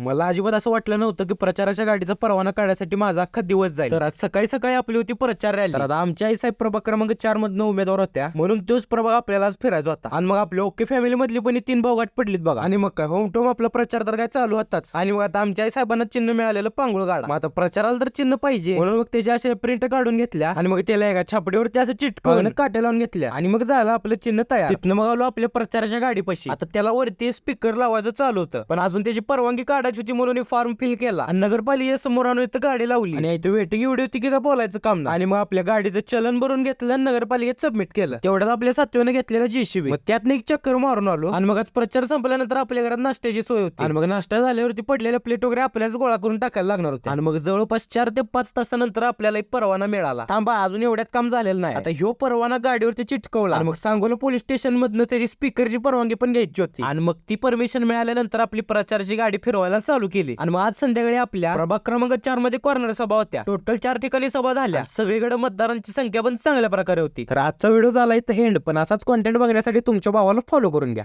मला अजिबात असं वाटलं नव्हतं की प्रचाराच्या गाडीचा परवाना काढण्यासाठी माझा अख्खा दिवस जाईल. तर आज सकाळी सकाळी आपली होती प्रचार रॅली. तर आता आमच्या आई साहेब प्रभाग क्रमांक चार मधनं उमेदवार होत्या. म्हणून तोच प्रभाग आपल्याला फिरायचा होता आणि मग आपल्या ओके फॅमिली मधली पण तीन भाऊगाठ पडलीत बघा. आणि मग काय होम टोम आपला प्रचार तर काय चालू होताच आणि मग आता आमच्या आई साहेबांना चिन्ह मिळालेलं पांगुळ गाडा. मग आता प्रचाराला तर चिन्ह पाहिजे. म्हणून मग त्याचे असे प्रिंट काढून घेतल्या. आणि मग त्याला एका छापडीवरती असं चिटकवून काट्या लावून घेतल्या. आणि मग झालं आपलं चिन्ह तयार. तिथनं मग आलो आपल्या प्रचाराच्या गाडीपाशी. आता त्याला वरती स्पीकर लावायचं चालू होतं. पण अजून त्याची परवानगी काढायची होती म्हणून फॉर्म फिल केला. आणि नगरपालिके समोर आणून इथं गाडी लावली. आणि इथं वेटिंग एवढी होती की काय बोलायचं काम नाही. आणि मग आपल्या गाडीचं चलन भरून घेतलं आणि नगरपालिकेत सबमिट केलं. तेवढ्यात आपल्या सातव्यानं घेतलेलं जेसीबी मग त्यातनं एक चक्कर मारून आलो. आणि मग प्रचार संपल्यानंतर आपल्या घरात नाश्त्याची सोय होती. आणि मग नाश्ता झाल्यावरती पडलेल्या प्लेट वगैरे आपल्याच गोळा करून टाकायला लागणार होते आणि मग जवळपास चार ते पाच तासानंतर आपल्याला एक परवाना मिळाला. थांबा अजून एवढ्यात काम झालेलं नाही. आता ह्यो परवाना गाडीवरती चिटकवला. आणि मग सांगोला पोलीस स्टेशन मधनं त्याची स्पीकरची परवानगी पण घ्यायची होती. आणि मग ती परमिशन मिळाल्यानंतर आपली प्रचाराची गाडी फिरवायला चालू केली. आणि मग आज संध्याकाळी आपल्या प्रभाग क्रमांक चारमध्ये कॉर्नर सभा होत्या. टोटल चार ठिकाणी सभा झाल्या. सगळीकडे मतदारांची संख्या पण चांगल्या प्रकारे होती. तर आजचा व्हिडिओ झाला इथं हेंड पण असाच कॉन्टेंट बघण्यासाठी तुमच्या भावाला फॉलो करून घ्या.